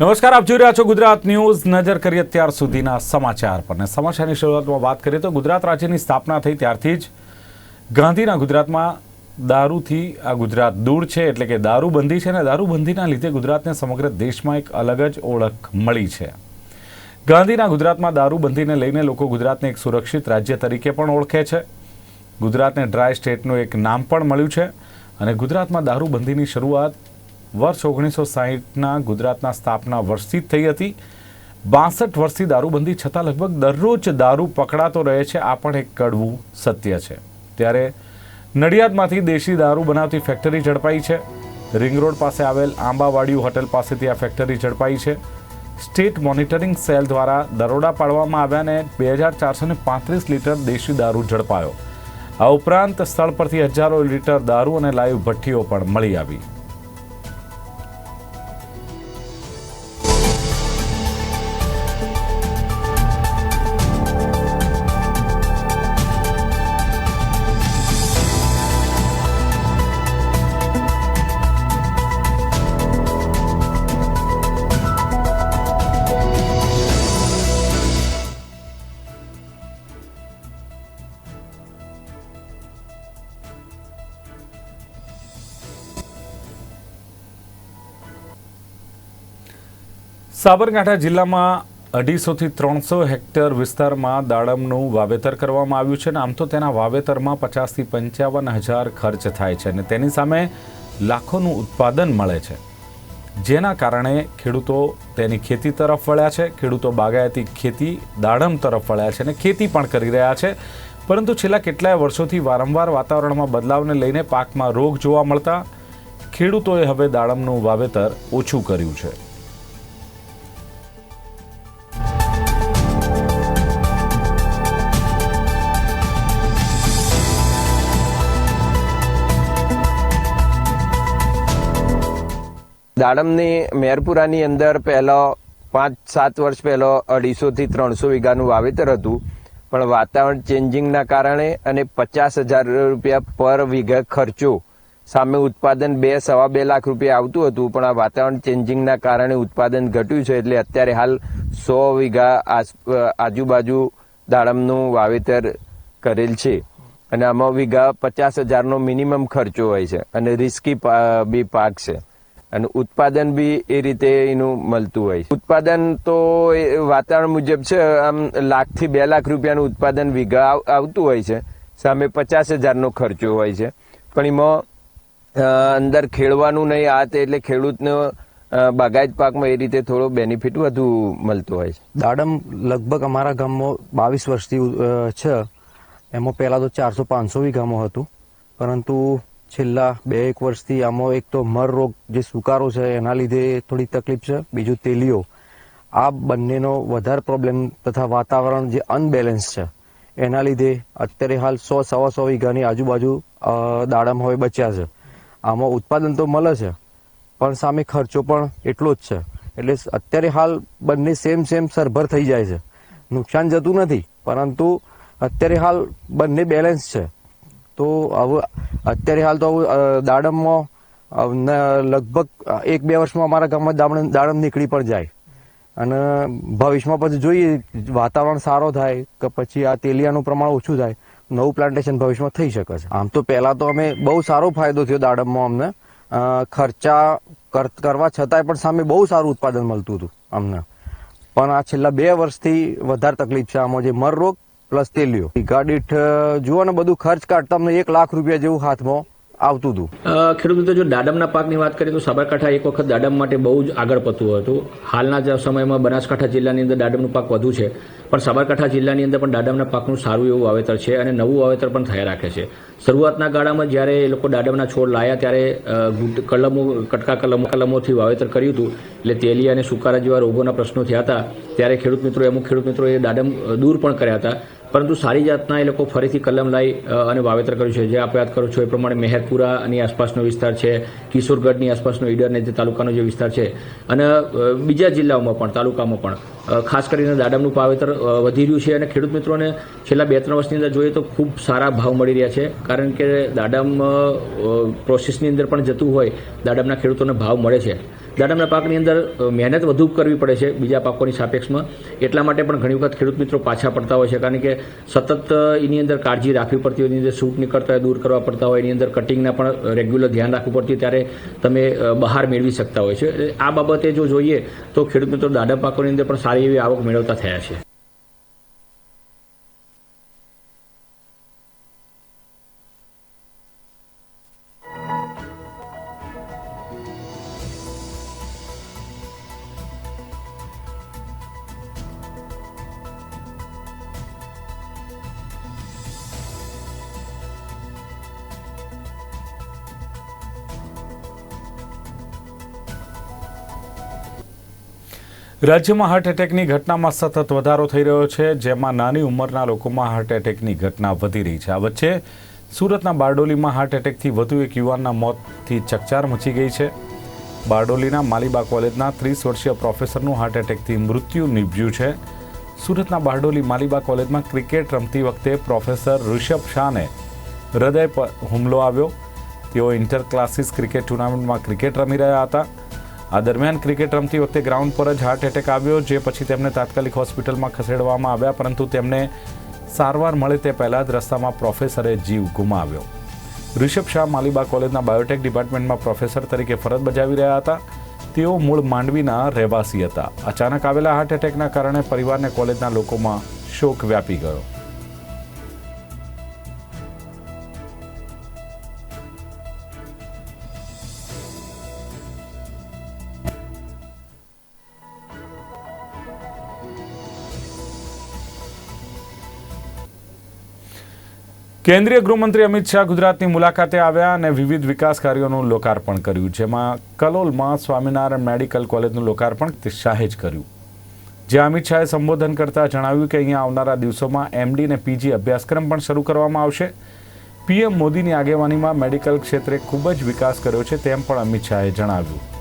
નમસ્કાર, આપ જોઈ રહ્યા છો ગુજરાત ન્યૂઝ. નજર કરીએ અત્યાર સુધીના સમાચાર પર. ને સમાચારની શરૂઆતમાં વાત કરીએ તો ગુજરાત રાજ્યની સ્થાપના થઈ ત્યારથી જ ગાંધીના ગુજરાતમાં દારૂથી આ ગુજરાત દૂર છે, એટલે કે દારૂબંધી છે, અને દારૂબંધીના લીધે ગુજરાતને સમગ્ર દેશમાં એક અલગ જ ઓળખ મળી છે. ગાંધીના ગુજરાતમાં દારૂબંધીને લઈને લોકો ગુજરાતને એક સુરક્ષિત રાજ્ય તરીકે પણ ઓળખે છે. ગુજરાતને ડ્રાય સ્ટેટનું એક નામ પણ મળ્યું છે, અને ગુજરાતમાં દારૂબંધીની શરૂઆત વર્ષ ઓગણીસો સાહીઠના ગુજરાતના સ્થાપના વર્ષથી જ થઈ હતી. બાસઠ વર્ષથી દારૂબંધી છતાં લગભગ દરરોજ દારૂ પકડાતો રહે છે, આ પણ એક કડવું સત્ય છે. ત્યારે નડિયાદમાંથી દેશી દારૂ બનાવતી ફેક્ટરી ઝડપાઈ છે. રિંગ રોડ પાસે આવેલ આંબાવાડિયું હોટેલ પાસેથી આ ફેક્ટરી ઝડપાઈ છે. સ્ટેટ મોનિટરિંગ સેલ દ્વારા દરોડા પાડવામાં આવ્યા અને બે હજાર ચારસો ને પાંત્રીસ લીટર દેશી દારૂ ઝડપાયો. આ ઉપરાંત સ્થળ પરથી હજારો લીટર દારૂ અને લાઈવ ભઠ્ઠીઓ પણ મળી આવી. સાબરકાંઠા જિલ્લામાં અઢીસોથી ત્રણસો હેક્ટર વિસ્તારમાં દાડમનું વાવેતર કરવામાં આવ્યું છે અને આમ તો તેના વાવેતરમાં પચાસથી પંચાવન હજાર ખર્ચ થાય છે અને તેની સામે લાખોનું ઉત્પાદન મળે છે. જેના કારણે ખેડૂતો તેની ખેતી તરફ વળ્યા છે, ખેડૂતો બાગાયતી ખેતી દાડમ તરફ વળ્યા છે અને ખેતી પણ કરી રહ્યા છે. પરંતુ છેલ્લા કેટલાય વર્ષોથી વારંવાર વાતાવરણમાં બદલાવને લઈને પાકમાં રોગ જોવા મળતા ખેડૂતોએ હવે દાડમનું વાવેતર ઓછું કર્યું છે. દાડમની મેરપુરાની અંદર પહેલો પાંચ સાત વર્ષ પહેલો અઢીસોથી ત્રણસો વીઘાનું વાવેતર હતું. પણ વાતાવરણ ચેન્જિંગના કારણે અને પચાસ હજાર રૂપિયા પર વીઘા ખર્ચો સામે ઉત્પાદન બે સવા બે લાખ રૂપિયા આવતું હતું, પણ આ વાતાવરણ ચેન્જિંગના કારણે ઉત્પાદન ઘટ્યું છે એટલે અત્યારે હાલ સો વીઘા આજુબાજુ દાડમનું વાવેતર કરેલ છે. અને આમાં વીઘા પચાસ હજારનો મિનિમમ ખર્ચો હોય છે અને રિસ્કી બી પાક છે. અને ઉત્પાદન બી એ રીતે એનું મળતું હોય ઉત્પાદન તો વાતાવરણ મુજબ છે, આમ લાખથી બે લાખ રૂપિયાનું ઉત્પાદન વીઘા આવતું હોય છે. સામે પચાસ હજારનો ખર્ચો હોય છે. પણ એમાં અંદર ખેડવાનું નહીં, આ તે એટલે ખેડૂતનો બાગાયત પાકમાં એ રીતે થોડો બેનિફિટ વધુ મળતો હોય છે. દાડમ લગભગ અમારા ગામમાં બાવીસ વર્ષથી છે. એમાં પહેલાં તો ચારસો પાંચસો વીઘામાં હતું. પરંતુ છેલ્લા બે એક વર્ષથી આમાં એક તો મર રોગ જે સુકારો છે, એના લીધે થોડી તકલીફ છે. બીજું તેલીઓ. આ બંનેનો વધારે પ્રોબ્લેમ તથા વાતાવરણ જે અનબેલેન્સ છે, એના લીધે અત્યારે હાલ સો, સવા સો વીઘાની આજુબાજુ દાડમ હવે બચ્યા છે. આમાં ઉત્પાદન તો મળે છે, પણ સામે ખર્ચો પણ એટલો જ છે. એટલે અત્યારે હાલ બંને સેમ સેમ સરભર થઈ જાય છે. નુકસાન જતું નથી, પરંતુ અત્યારે હાલ બંને બેલેન્સ છે. તો હવે અત્યારે હાલ તો દાડમમાં લગભગ એક બે વર્ષમાં અમારા ગામમાં દાડમ દાડમ નીકળી પણ જાય. અને ભવિષ્યમાં પછી જોઈએ, વાતાવરણ સારો થાય કે પછી આ તેલિયાનું પ્રમાણ ઓછું થાય, નવું પ્લાન્ટેશન ભવિષ્યમાં થઈ શકે છે. આમ તો પહેલા તો અમે બહુ સારો ફાયદો થયો દાડમમાં અમને. ખર્ચા કર- કરવા છતાંય પણ સામે બહુ સારું ઉત્પાદન મળતું હતું અમને. પણ આ છેલ્લા બે વર્ષથી વધારે તકલીફ છે આમાં જે મર રોગ પ્લસ તેલિયો અ, જુઓ ને બધું ખર્ચ કાઢતા અમને એક લાખ રૂપિયા જેવું હાથમાં આવતું હતું. ખેડૂત મિત્રો જો દાડમના પાકની વાત કરીએ તો સાબરકાંઠા એક વખત દાડમ માટે બહુ જ આગળ પડતું હતું. હાલના જ સમયમાં બનાસકાંઠા જિલ્લાની અંદર દાડમનું પાક વધુ છે. પણ સાબરકાંઠા જિલ્લાની અંદર પણ દાડમના પાકનું સારું એવું વાવેતર છે અને નવું વાવેતર પણ થયા રાખે છે. શરૂઆતના ગાળામાં જ્યારે એ લોકો દાડમના છોડ લાયા ત્યારે કલમો કટકા કલમો કલમોથી વાવેતર કર્યું હતું. એટલે તેલિયા અને સુકારા જેવા રોગોના પ્રશ્નો થયા હતા. ત્યારે ખેડૂત મિત્રો અમુક ખેડૂત મિત્રોએ દાડમ દૂર પણ કર્યા હતા. પરંતુ સારી જાતના એ લોકો ફરીથી કલમ લાવી અને વાવેતર કર્યું છે. જે આપ યાદ કરો છો એ પ્રમાણે મહેરપુરાની આસપાસનો વિસ્તાર છે, કિશોરગઢની આસપાસનો ઈડરને જે તાલુકાનો જે વિસ્તાર છે, અને બીજા જિલ્લાઓમાં પણ, તાલુકામાં પણ ખાસ કરીને દાડમનું વાવેતર વધી રહ્યું છે અને ખેડૂત મિત્રોને છેલ્લા બે ત્રણ વર્ષની અંદર જોઈએ તો ખૂબ સારા ભાવ મળી રહ્યા છે. કારણ કે દાડમ પ્રોસેસની અંદર પણ જતું હોય, દાડમના ખેડૂતોને ભાવ મળે છે. દાડમના પાકની અંદર મહેનત વધુ કરવી પડે છે બીજા પાકોની સાપેક્ષમાં. એટલા માટે પણ ઘણી વખત ખેડૂત મિત્રો પાછા પડતા હોય છે, કારણ કે સતત એની અંદર કાળજી રાખવી પડતી હોય, એની અંદર સૂટ નીકળતા દૂર કરવા પડતા હોય, એની અંદર કટિંગના પણ રેગ્યુલર ધ્યાન રાખવું પડતું ત્યારે તમે બહાર મેળવી શકતા હોય છે. આ બાબતે જો જોઈએ, તો ખેડૂત મિત્રો દાડમ પાકોની અંદર પણ સારી એવી આવક મેળવતા થયા છે. રાજ્યમાં હાર્ટ એટેકની ઘટનામાં સતત વધારો થઈ રહ્યો છે, જેમાં નાની ઉંમરના લોકોમાં હાર્ટ એટેકની ઘટના વધી રહી છે. આ વચ્ચે સુરતના બારડોલીમાં હાર્ટ એટેકથી વધુ એક યુવાનના મોતથી ચકચાર મચી ગઈ છે. બારડોલીના માલીબા કોલેજના ત્રીસ વર્ષીય પ્રોફેસરનું હાર્ટ એટેકથી મૃત્યુ નીપજ્યું છે. સુરતના બારડોલી માલીબા કોલેજમાં ક્રિકેટ રમતી વખતે પ્રોફેસર ઋષભ શાહને હૃદય પર હુમલો આવ્યો. તેઓ ઇન્ટર ક્લાસીસ ક્રિકેટ ટુર્નામેન્ટમાં ક્રિકેટ રમી રહ્યા હતા. આ દરમિયાન ક્રિકેટ રમતી વખતે ગ્રાઉન્ડ પર જ હાર્ટ એટેક આવ્યો, જે પછી તેમને તાત્કાલિક હોસ્પિટલમાં ખસેડવામાં આવ્યા, પરંતુ તેમને સારવાર મળે તે પહેલાં જ રસ્તામાં પ્રોફેસરે જીવ ગુમાવ્યો. ઋષભ શાહ માલીબા કોલેજના બાયોટેક ડિપાર્ટમેન્ટમાં પ્રોફેસર તરીકે ફરજ બજાવી રહ્યા હતા. તેઓ મૂળ માંડવીના રહેવાસી હતા. અચાનક આવેલા હાર્ટ એટેકના કારણે પરિવારને કોલેજના લોકોમાં શોક વ્યાપી ગયો. કેન્દ્રીય ગૃહમંત્રી અમિત શાહ ગુજરાતની મુલાકાતે આવ્યા અને વિવિધ વિકાસ કાર્યોનું લોકાર્પણ કર્યું, જેમાં કલોલમાં સ્વામિનારાયણ મેડિકલ કોલેજનું લોકાર્પણ શાહે જ કર્યું. જ્યાં અમિત શાહે સંબોધન કરતાં જણાવ્યું કે અહીંયા આવનારા દિવસોમાં એમડી અને પીજી અભ્યાસક્રમ પણ શરૂ કરવામાં આવશે. પીએમ મોદીની આગેવાનીમાં મેડિકલ ક્ષેત્રે ખૂબ જ વિકાસ કર્યો છે તેમ પણ અમિત શાહે જણાવ્યું.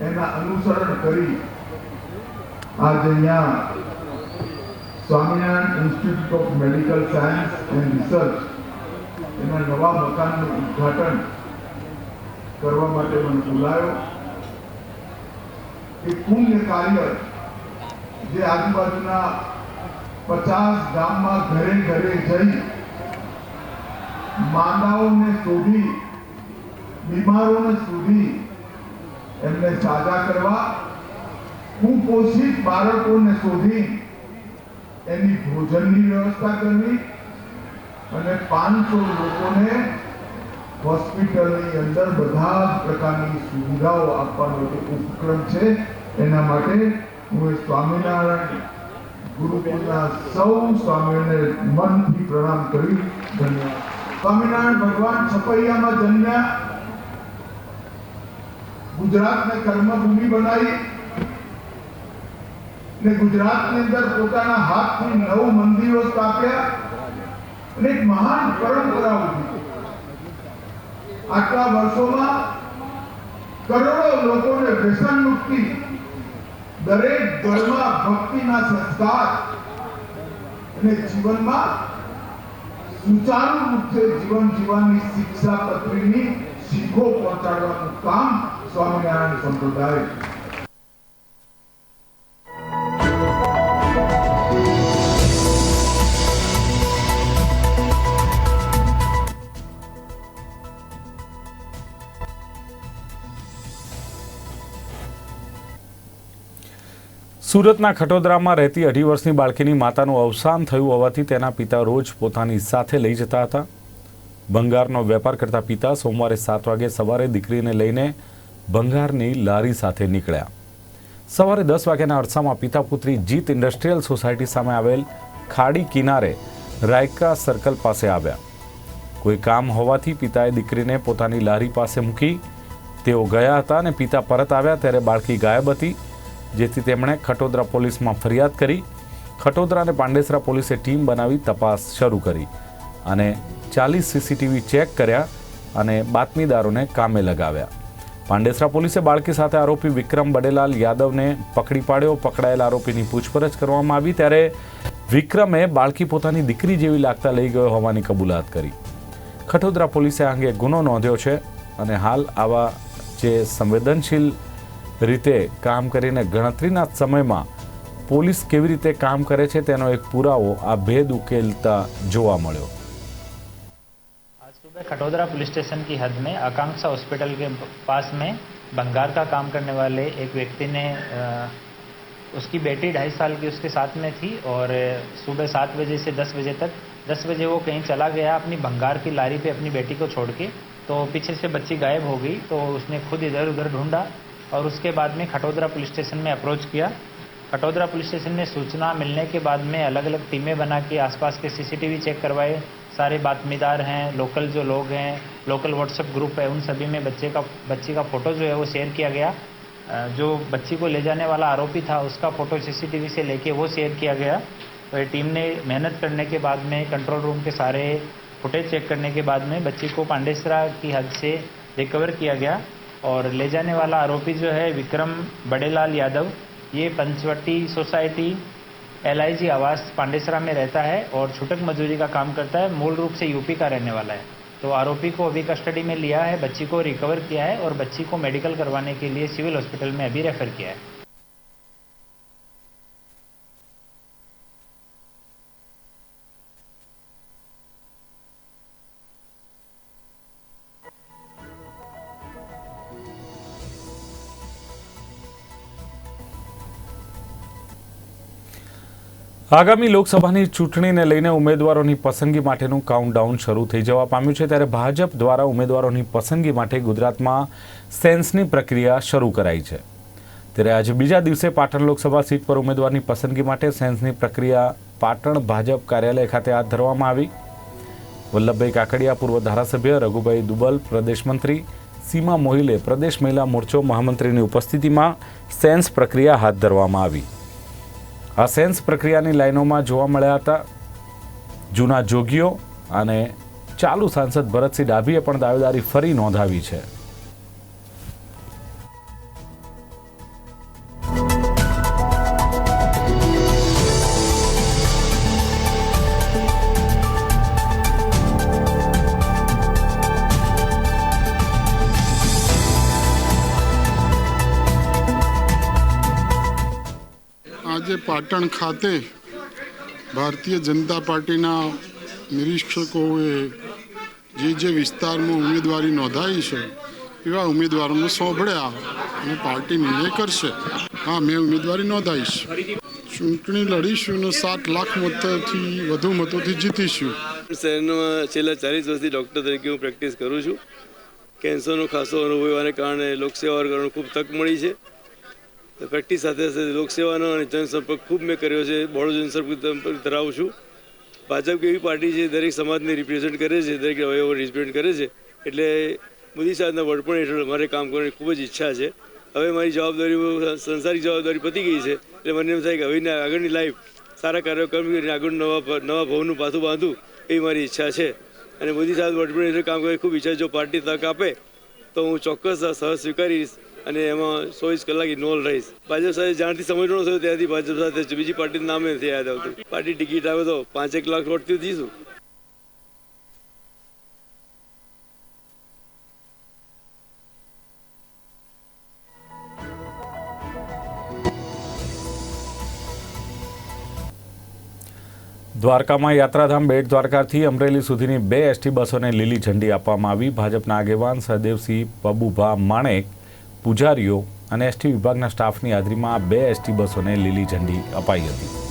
એના અનુસરણ કરી આજે અહીંયા Swaminarayan institute of medical science and research એના નવા મકાનનું ઉદ્ઘાટન કરવા માટે મને બોલાયો. એ પુણ્ય કાર્ય જે આજુબાજુના પચાસ ગામમાં ઘરે ઘરે જઈ માંદાઓને શોધી, બીમારોને શોધી એમને સાજા કરવા કુપોષિત બાળકોને શોધી એની ભોજનની વ્યવસ્થા કરવી અને પાંચસો લોકોને હોસ્પિટલની અંદર બધા પ્રકારની સુવિધાઓ આપવાનો જે ઉપક્રમ છે. એના માટે હું સ્વામિનારાયણ ગુરુકુળના સૌ સ્વામીઓને મનથી પ્રણામ કરી. ધન્યવાદ. સ્વામિનારાયણ ભગવાન છપૈયામાં જન્મ્યા. ગુજરાતને કર્મભૂમિ બનાવી ને ગુજરાતની અંદર પોતાના હાથથી નવ મંદિરો સ્થાપ્યા અને એક મહાન પરંપરા ઊભી. આટલા વર્ષોમાં કરોડો લોકોને વ્યસન મુક્તિ, દરેક ઘરમાં ભક્તિના સંસ્કાર અને જીવનમાં સુચારુ રૂપે જીવન જીવવાની શિક્ષા પત્રીની શીખો પહોંચાડવાનું કામ સ્વામિનારાયણ સંપ્રદાય સુરતના ખટોદરામાં રહેતી અઢી વર્ષની બાળકીની માતાનું અવસાન થયું હોવાથી તેના પિતા રોજ પોતાની સાથે લઈ જતા હતા. ભંગારનો વેપાર કરતા પિતા સોમવારે સાત વાગે સવારે દીકરીને લઈને ભંગારની લારી સાથે નીકળ્યા. સવારે દસ વાગ્યાના અરસામાં પિતા પુત્રી જીત ઇન્ડસ્ટ્રીયલ સોસાયટી સામે આવેલ ખાડી કિનારે રાયકા સર્કલ પાસે આવ્યા. કોઈ કામ હોવાથી પિતાએ દીકરીને પોતાની લારી પાસે મૂકી તેઓ ગયા હતા અને પિતા પરત આવ્યા ત્યારે બાળકી ગાયબ હતી, જેથી તેમણે ખટોદરા પોલીસમાં ફરિયાદ કરી. ખટોદરા અને પાંડેસરા પોલીસે ટીમ બનાવી તપાસ શરૂ કરી અને ચાલીસ સીસીટીવી ચેક કર્યા અને બાતમીદારોને કામે લગાવ્યા. પાંડેસરા પોલીસે બાળકી સાથે આરોપી વિક્રમ બડેલાલ યાદવને પકડી પાડ્યો. પકડાયેલ આરોપીની પૂછપરછ કરવામાં આવી ત્યારે વિક્રમે બાળકી પોતાની દીકરી જેવી લાગતા લઈ ગયો હોવાની કબૂલાત કરી. ખટોદરા પોલીસે આ અંગે ગુનો નોંધ્યો છે અને હાલ આવા જે સંવેદનશીલ રીતે કામ કરીને ગણતરીના સમયમાં પોલીસ કેવી રીતે કામ કરે છે તેનો એક પુરાવો આ ભેદ ઉકેલતા જોવા મળ્યો. खटोदरा पुलिस स्टेशन की हद में आकांक्षा हॉस्पिटल के पास में भंगार का काम करने वाले एक व्यक्ति ने उसकी बेटी ढाई साल की उसके साथ में थी और सुबह सात बजे से दस बजे तक, दस बजे वो कहीं चला गया अपनी भंगार की लारी पे अपनी बेटी को छोड़ के तो पीछे से बच्ची गायब हो गई तो उसने खुद इधर उधर ढूंढा और उसके बाद में खटोदरा पुलिस स्टेशन में अप्रोच किया। खटोदरा पुलिस स्टेशन में सूचना मिलने के बाद में अलग अलग टीमें बना के आसपास के सीसीटीवी चेक करवाए सारे बातमीदार हैं लोकल जो लोग हैं लोकल व्हाट्सएप ग्रुप है, उन सभी में बच्चे का, बच्ची का फ़ोटो जो है वो शेयर किया गया। जो बच्ची को ले जाने वाला आरोपी था, उसका फ़ोटो सीसीटीवी से लेके वो शेयर किया गया। तो टीम ने मेहनत करने के बाद में कंट्रोल रूम के सारे फुटेज चेक करने के बाद में बच्ची को पांडेसरा की हद से रिकवर किया गया। और ले जाने वाला आरोपी जो है, विक्रम बड़ेलाल यादव, ये Panchvati society L I G आवास पांडेसरा में रहता है और छुटक मजदूरी का काम करता है, मूल रूप से यूपी का रहने वाला है। तो आरोपी को अभी कस्टडी में लिया है, बच्ची को रिकवर किया है और बच्ची को मेडिकल करवाने के लिए सिविल हॉस्पिटल में अभी रेफर किया है। આગામી લોકસભાની ચૂંટણીને લઈને ઉમેદવારોની પસંદગી માટેનું કાઉન્ટડાઉન શરૂ થઈ જવા પામ્યું છે ત્યારે ભાજપ દ્વારા ઉમેદવારોની પસંદગી માટે ગુજરાતમાં સેન્સની પ્રક્રિયા શરૂ કરાઈ છે. ત્યારે આજે બીજા દિવસે પાટણ લોકસભા સીટ પર ઉમેદવારની પસંદગી માટે સેન્સની પ્રક્રિયા પાટણ ભાજપ કાર્યાલય ખાતે હાથ ધરવામાં આવી. વલ્લભભાઈ કાકડિયા પૂર્વ ધારાસભ્ય, રઘુભાઈ દુબલ પ્રદેશ મંત્રી, સીમા મોહિલે પ્રદેશ મહિલા મોરચો મહામંત્રીની ઉપસ્થિતિમાં સેન્સ પ્રક્રિયા હાથ ધરવામાં આવી. આ સેન્સ પ્રક્રિયાની લાઈનોમાં જોવા મળ્યા હતા. જૂના જોગીઓ અને ચાલુ સાંસદ ભરતસિંહ ડાભીએ પણ દાવેદારી ફરી નોંધાવી છે. પાટણ ખાતે ભારતીય જનતા પાર્ટીના નિરીક્ષકોએ જે જે વિસ્તારમાં ઉમેદવારી નોંધાવી છે, એવા ઉમેદવારોને સોંભળ્યા અને પાર્ટી નિર્ણય કરશે. હા, મેં ઉમેદવારી નોંધાવીશ ચૂંટણી લડીશું અને સાત લાખ મતોથી વધુ મતોથી જીતીશું. શહેરમાં છેલ્લા ચાલીસ વર્ષથી ડૉક્ટર તરીકે હું પ્રેક્ટિસ કરું છું. કેન્સરનો ખાસો અનુભવ કારણે લોકસેવા કરવાનું ખૂબ તક મળી છે. પ્રેક્ટિસ સાથે સાથે લોકસેવાનો અને જનસંપર્ક ખૂબ મેં કર્યો છે. બહોળો જનસંપર્ક ધરાવું છું. ભાજપ એવી પાર્ટી છે દરેક સમાજને રિપ્રેઝેન્ટ કરે છે, દરેક અવયવો રિપ્રેઝેન્ટ કરે છે. એટલે મોદી સાહેબના વડપણ હેઠળ મારે કામ કરવાની ખૂબ જ ઈચ્છા છે. હવે મારી જવાબદારી સંસારિક જવાબદારી પતી ગઈ છે. એટલે મને એમ થાય કે હવે આગળની લાઈફ સારા કાર્યો કરીને આગળ નવા નવા ભવનનું પાછું બાંધું એવી મારી ઈચ્છા છે. અને મોદી સાહેબ વડપણ હેઠળ કામ કરવાની ખૂબ ઈચ્છા જો પાર્ટી તક આપે, તો હું ચોક્કસ સહ સ્વીકારીશ. અને એમાં ચોવીસ કલાક ઇન્વોલ્વ રહીશ. ભાજપ સાથે જ્યારથી સમજણો થયો ત્યારથી ભાજપ સાથે બીજી પાર્ટીના નામે નથી યાદ આવતું પાર્ટી ટિકિટ આવે તો પાંચેક લાખ વોટથી જઈશું દ્વારકામાં યાત્રાધામ બેટ દ્વારકાથી અમરેલી સુધીની બે એસટી બસોને લીલી ઝંડી આપવામાં આવી. ભાજપના આગેવાન સહદેવસિંહ પબુભા માણેક પૂજારીઓ અને એસટી વિભાગના સ્ટાફની હાજરીમાં બે એસટી બસોને લીલી ઝંડી અપાઈ હતી.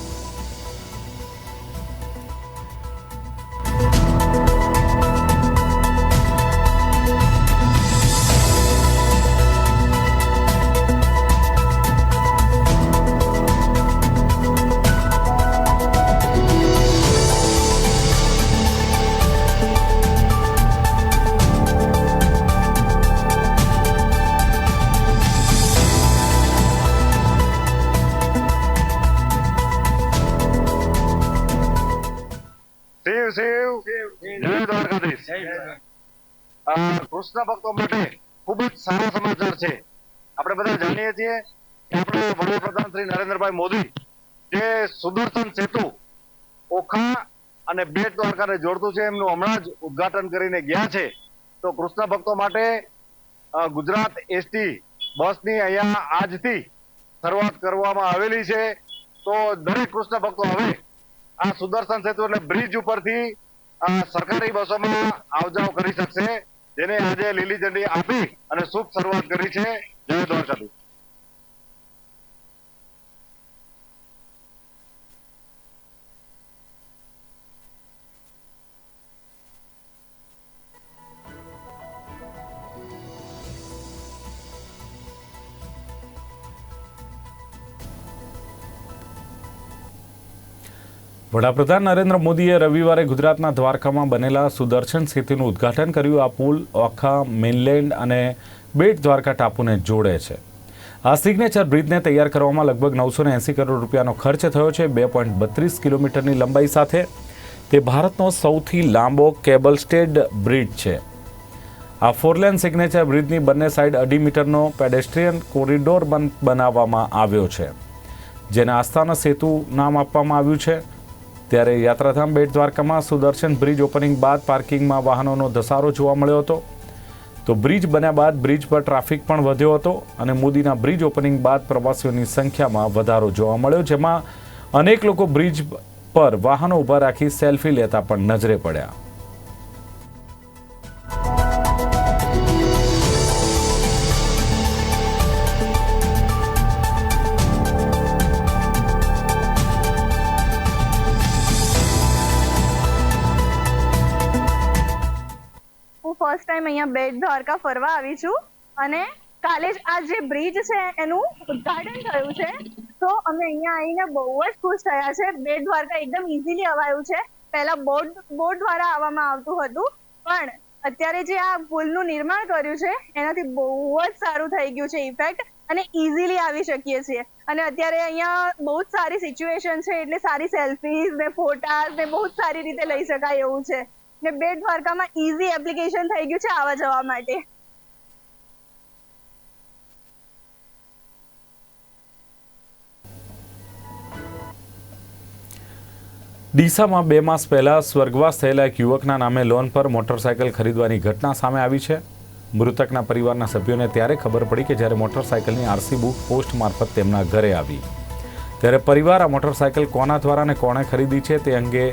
કૃષ્ણ ભક્તો માટે ખૂબ જ સારા સમાચાર છે. આપણે બધા જાણીએ છીએ કે આપણે વડાપ્રધાન શ્રી નરેન્દ્રભાઈ મોદી જે સુદર્શન સેતુ ઓખા અને બેટ દ્વારકાને જોડતું છે, એમનું હમણાં જ ઉદઘાટન કરીને ગયા છે. તો કૃષ્ણ ભક્તો માટે ગુજરાત એસટી બસની અહીંયા આજથી શરૂઆત કરવામાં આવેલી છે. તો દરેક કૃષ્ણ ભક્તો હવે આ સુદર્શન સેતુ એટલે બ્રિજ ઉપરથી સરકારી બસોમાં આવજાવ કરી શકશે. જેને આજે લીલી ઝંડી આપી અને શુભ શરૂઆત કરી છે જય દ્વારકાધીશ. વડાપ્રધાન નરેન્દ્ર મોદીએ રવિવારે ગુજરાતના દ્વારકામાં બનેલા સુદર્શન સેતુનું ઉદ્ઘાટન કર્યું. આ પુલ ઓખા મેઇનલેન્ડ અને બેટ દ્વારકા ટાપુને જોડે છે. આ સિગ્નેચર બ્રિજને તૈયાર કરવામાં લગભગ નવસો એંસી કરોડ રૂપિયાનો ખર્ચ થયો છે. બે પોઈન્ટ બત્રીસ કિલોમીટરની લંબાઈ સાથે તે ભારતનો સૌથી લાંબો કેબલ સ્ટેડ બ્રિજ છે. આ ફોરલેન સિગ્નેચર બ્રિજની બંને સાઇડ અઢી મીટરનો પેડેસ્ટ્રીયન કોરિડોર બન, બનાવવામાં આવ્યો છે. જેને આસ્થાના સેતુ નામ આપવામાં આવ્યું છે. ત્યારે યાત્રાધામ બેટ દ્વારકામાં સુદર્શન બ્રિજ ઓપનિંગ બાદ પાર્કિંગમાં વાહનોનો ધસારો જોવા મળ્યો હતો. તો બ્રિજ બન્યા બાદ બ્રિજ પર ટ્રાફિક પણ વધ્યો હતો અને મોદીના બ્રિજ ઓપનિંગ બાદ પ્રવાસીઓની સંખ્યામાં વધારો જોવા મળ્યો, જેમાં અનેક લોકો બ્રિજ પર વાહનો ઊભા રાખી સેલ્ફી લેતા પણ નજરે પડ્યા. અહીંયા બેટ દ્વારકા ફરવા આવી છું. અને કાલે જ આ જે બ્રિજ છે એનું ઉદ્ઘાટન થયું છે. તો અમે અહીંયા આવીને બહુ જ ખુશ થયા છે. બેટ દ્વારકા એકદમ ઇઝીલી અવાયું છે. પહેલા બોટ બોટ દ્વારા આવવામાં આવતું હતું. પણ અત્યારે જે આ પુલનું નિર્માણ કર્યું છે, એનાથી બહુ જ સારું થઈ ગયું છે ઇફેક્ટ અને ઇઝીલી આવી શકીએ છીએ. અને અત્યારે અહીંયા બહુ જ સારી સિચ્યુએશન છે. એટલે સારી સેલ્ફીઝ ને ફોટાઝ ને બહુ જ સારી રીતે લઈ શકાય એવું છે. ને બેટ દ્વારકામાં ઈઝી એપ્લિકેશન થઈ ગયું છે આવા જવા માટે. ડીસામાં બે માસ પહેલા સ્વર્ગવાસ થયેલા એક યુવકના નામે લોન પર મોટરસાયકલ ખરીદવાની ઘટના સામે આવી છે. મૃતકના પરિવારના સભ્યોને ત્યારે ખબર પડી કે જ્યારે મોટરસાયકલની આરસી બુક પોસ્ટ મારફત તેમના ઘરે આવી. ત્યારે પરિવાર આ મોટરસાયકલ કોના દ્વારા અને કોણે ખરીદી છે તે અંગે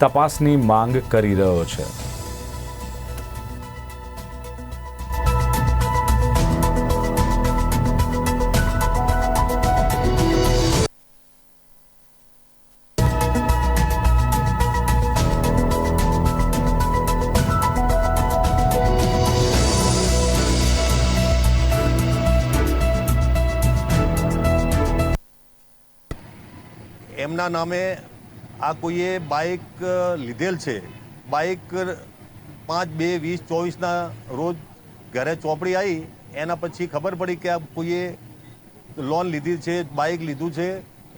તપાસની માંગ કરી રહ્યો છે. એમના નામે આ કોઈએ બાઇક લીધેલ છે. બાઇક પાંચ, બે, વીસ, ચોવીસના રોજ ઘરે ચોપડી આવી એના પછી ખબર પડી કે આ કોઈએ લોન લીધી છે, બાઇક લીધું છે.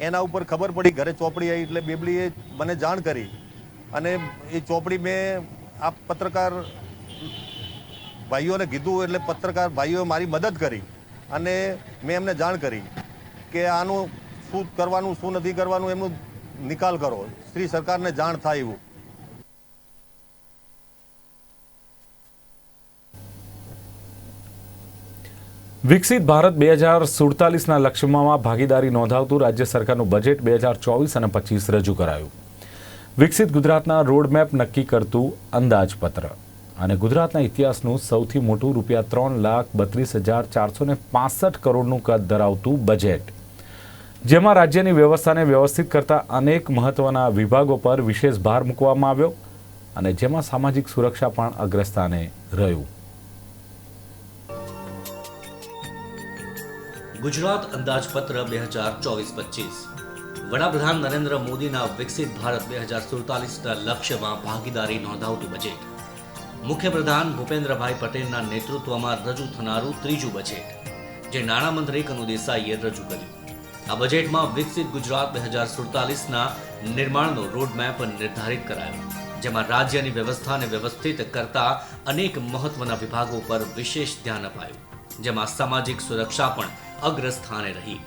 એના ઉપર ખબર પડી ઘરે ચોપડી આવી એટલે બેબલીએ મને જાણ કરી. અને એ ચોપડી મેં આ પત્રકાર ભાઈઓને કીધું એટલે પત્રકાર ભાઈઓએ મારી મદદ કરી. અને મેં એમને જાણ કરી કે આનું શું કરવાનું, શું નથી કરવાનું, એમનું નિકાલ કરો. શ્રી સરકારને જાણ થાય એવું. વિકસિત ભારત બે હજાર સુડતાલીસના લક્ષ્યમાં ભાગીદારી નોંધાવતું રાજ્ય સરકારનું બજેટ બે હજાર ચોવીસ અને પચીસ રજૂ કરાયું. વિકસિત ગુજરાતના રોડમેપ નક્કી કરતું અંદાજપત્ર. અને ગુજરાતના ઇતિહાસનું સૌથી મોટું રૂપિયા ત્રણ લાખ બત્રીસ હજાર ચારસો ને પાસઠ કરોડનું કદ ધરાવતું બજેટ. જેમાં રાજ્યની વ્યવસ્થાને વ્યવસ્થિત કરતા અનેક મહત્વના વિભાગો પર વિશેષ ભાર મૂકવામાં આવ્યો અને જેમાં સામાજિક સુરક્ષા પણ અગ્રસ્થાને રહ્યું. ગુજરાત અંદાજપત્ર બે હજાર ચોવીસ પચીસ. વડાપ્રધાન નરેન્દ્ર મોદીના વિકસિત ભારત બે હજાર સુડતાલીસના લક્ષ્યમાં ભાગીદારી નોંધાવતું બજેટ. મુખ્યપ્રધાન ભૂપેન્દ્રભાઈ પટેલના નેતૃત્વમાં રજૂ થનારું ત્રીજું બજેટ, જે નાણામંત્રી કનુ દેસાઈએ રજૂ કર્યું. આ બજેટમાં વિકસિત ગુજરાત બે હજાર સુડતાલીસના નિર્માણનો રોડમેપ નિર્ધારિત કરાયો. જેમાં રાજ્યની વ્યવસ્થાને વ્યવસ્થિત કરતા અનેક મહત્વના વિભાગો પર વિશેષ ધ્યાન અપાયું, જેમાં સામાજિક સુરક્ષા પણ અગ્રસ્થાને રહી.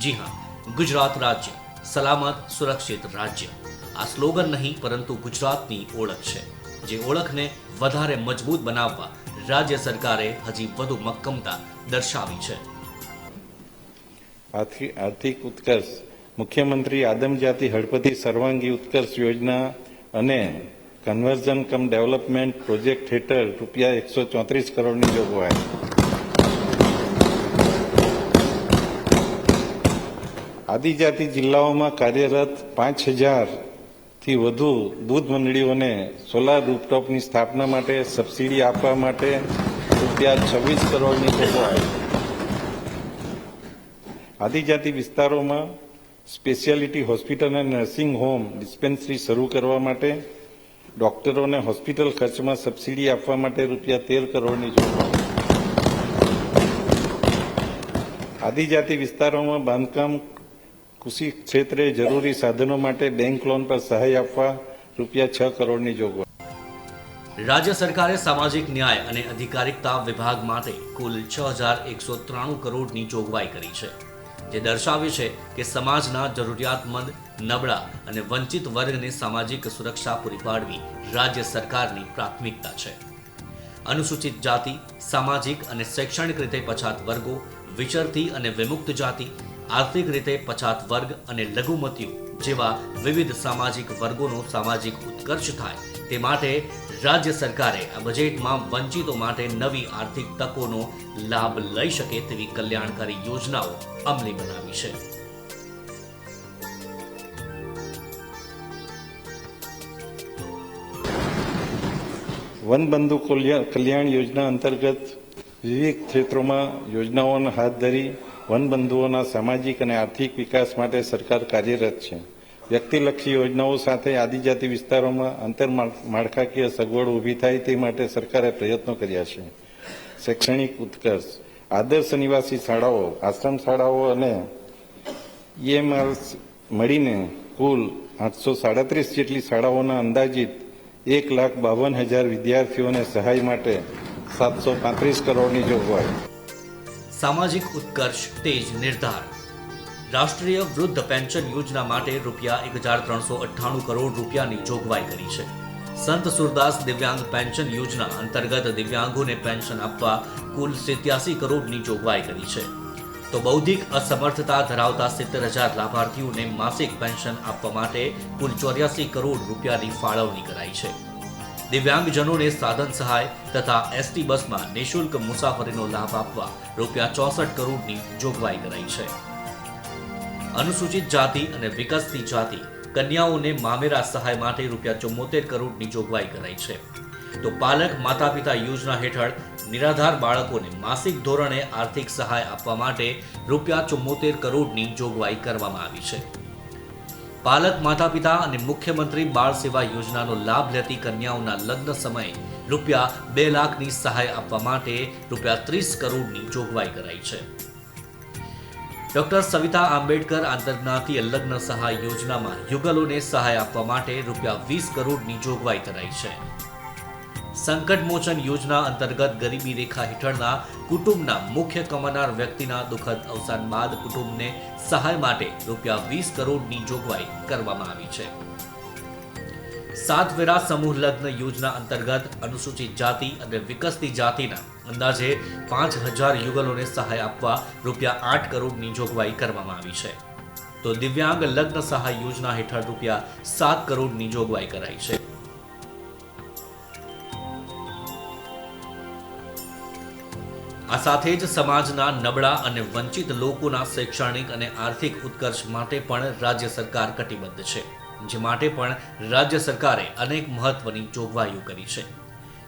જી હા, ગુજરાત રાજ્ય સલામત, સુરક્ષિત રાજ્ય. આ સ્લોગન નહીં, પરંતુ ગુજરાતની ઓળખ છે, જે ઓળખને વધારે મજબૂત બનાવવા રાજ્ય સરકારે હજી વધુ મક્કમતા દર્શાવી છે. આર્થિક ઉત્કર્ષ. મુખ્યમંત્રી આદમજાતિ હળપતિ સર્વાંગી ઉત્કર્ષ યોજના અને કન્વર્ઝન કમ ડેવલપમેન્ટ પ્રોજેક્ટ હેઠળ રૂપિયા એકસો ચોત્રીસ કરોડની જોગવાઈ. આદિજાતિ જિલ્લાઓમાં કાર્યરત પાંચ હજારથી વધુ દૂધ મંડળીઓને સોલાર રૂપટોપની સ્થાપના માટે સબસિડી આપવા માટે રૂપિયા છવ્વીસ કરોડની જોગવાઈ. આદિજાતિ વિસ્તારોમાં સ્પેશિયાલિટી હોસ્પિટલ અને નર્સિંગ હોમ ડિસ્પેન્સરી શરૂ કરવા માટે ડોક્ટરોને હોસ્પિટલ ખર્ચમાં સબસિડી આપવા માટે રૂપિયા તેર કરોડની જોગવાઈ. આદિજાતિ વિસ્તારોમાં બાંધકામ કૃષિ ક્ષેત્રે જરૂરી સાધનો માટે બેંક લોન પર સહાય આપવા રૂપિયા છ કરોડની જોગવાઈ. રાજ્ય સરકારે સામાજિક ન્યાય અને અધિકારિકતા વિભાગ માટે કુલ છ હજાર એકસો ત્રાણું કરોડની જોગવાઈ કરી છે. જે દર્શાવે છે કે સમાજના જરૂરિયાતમંદ, નબળા અને વંચિત વર્ગને સામાજિક સુરક્ષા પૂરી પાડવી રાજ્ય સરકારની પ્રાથમિકતા છે. અનુસૂચિત જાતિ, સામાજિક અને શૈક્ષણિક રીતે પછાત વર્ગો, વિચરતી અને વિમુક્ત જાતિ, આર્થિક રીતે પછાત વર્ગ અને લઘુમતીઓ જેવા વિવિધ સામાજિક વર્ગોનો સામાજિક ઉત્કર્ષ થાય તે માટે રાજ્ય સરકારે આ બજેટમાં વંચિતો માટે નવી આર્થિક તકોનો લાભ લઈ શકે તેવી કલ્યાણકારી યોજનાઓ અમલી બનાવી છે. વનબંધુ કલ્યા- કલ્યાણ યોજના અંતર્ગત વિવિધ ક્ષેત્રોમાં યોજનાઓને હાથ ધરી વનબંધુઓના સામાજિક અને આર્થિક વિકાસ માટે સરકાર કાર્યરત છે. વ્યક્તિલક્ષી યોજનાઓ સાથે આદિજાતિ વિસ્તારોમાં આંતરમાળખાકીય સગવડ ઊભી થાય તે માટે સરકારે પ્રયત્નો કર્યા છે. શૈક્ષણિક ઉત્કર્ષ. આદર્શ નિવાસી શાળાઓ, આશ્રમ શાળાઓ અને ઈએમઆર મળીને કુલ આઠસો સાડત્રીસ જેટલી શાળાઓના અંદાજિત એક લાખ બાવન હજાર વિદ્યાર્થીઓને સહાય માટે સાતસો પાંત્રીસ કરોડની જોગવાઈ. સામાજિક ઉત્કર્ષ તેજ નિર્ધાર. રાષ્ટ્રીય વૃદ્ધ પેન્શન યોજના માટે રૂપિયા એક હજાર ત્રણસો અઠ્ઠાણું કરોડ રૂપિયાની જોગવાઈ કરી છે. સંત સુરદાસ દિવ્યાંગ પેન્શન યોજના અંતર્ગત દિવ્યાંગોને પેન્શન આપવા કુલ સિત્યાસી કરોડની જોગવાઈ કરી છે. તો બૌદ્ધિક અસમર્થતા ધરાવતા સિત્તેર હજાર લાભાર્થીઓને માસિક પેન્શન આપવા માટે કુલ ચોર્યાસી કરોડ રૂપિયાની ફાળવણી કરાઈ છે. દિવ્યાંગજનોને સાધન સહાય તથા એસટી બસમાં નિઃશુલ્ક મુસાફરીનો લાભ આપવા રૂપિયા ચોસઠ કરોડની જોગવાઈ કરાઈ છે. અનુસૂચિત જાતિ અને વિકસતી જાતિ કન્યાઓને મામેરા સહાય માટે રૂપિયા ચુમ્મોતેર કરોડની જોગવાઈ કરાઈ છે. તો પાલક માતા પિતા યોજના હેઠળ નિરાધાર બાળકોને માસિક ધોરણે આર્થિક સહાય આપવા માટે રૂપિયા ચુમ્મોતેર કરોડની જોગવાઈ કરવામાં આવી છે. પાલક માતા પિતા અને મુખ્યમંત્રી બાળ સેવા યોજનાનો લાભ લેતી કન્યાઓના લગ્ન સમયે રૂપિયા બે લાખની સહાય આપવા માટે રૂપિયા ત્રીસ કરોડની જોગવાઈ કરાઈ છે. ડોક્ટર સવિતા આંબેડકર આંતરજ્ઞાતીય લગ્ન સહાય યોજનામાં યુગલોને સહાય આપવા માટે રૂપિયા વીસ કરોડની જોગવાઈ કરાઈ છે. સંકટ મોચન યોજના અંતર્ગત ગરીબી રેખા હેઠળના કુટુંબના મુખ્ય કમાનાર વ્યક્તિના દુઃખદ અવસાન બાદ કુટુંબને સહાય માટે રૂપિયા વીસ કરોડની જોગવાઈ કરવામાં આવી છે. સાતવેરા સમૂહ લગ્ન યોજના અંતર્ગત અનુસૂચિત જાતિ અને વિકસતી જાતિના અંદાજે પાંચ હજાર યુગલોને સહાય આપવા રૂપિયા આઠ કરોડની જોગવાઈ કરવામાં આવી છે. તો દિવ્યાંગ લગ્ન સહાય યોજના હેઠળ રૂપિયા સાત કરોડની જોગવાઈ કરાઈ છે. આ સાથે જ સમાજના નબળા અને વંચિત લોકોના શૈક્ષણિક અને આર્થિક ઉત્કર્ષ માટે પણ રાજ્ય સરકાર કટિબદ્ધ છે, જે માટે પણ રાજ્ય સરકારે અનેક મહત્વની જોગવાઈઓ કરી છે.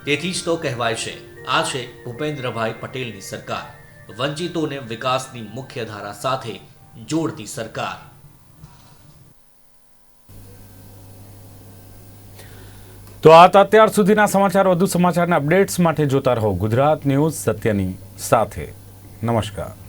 તેથી જ તો કહેવાય છે આ છે ભૂપેન્દ્રભાઈ પટેલની સરકાર, વંચિતોને વિકાસની મુખ્ય ધારા સાથે જોડતી સરકાર. તો આ અત્યાર સુધીના સમાચાર. વધુ સમાચારના અપડેટ્સ માટે જોતા રહો ગુજરાત ન્યૂઝ સત્યની સાથે. નમસ્કાર.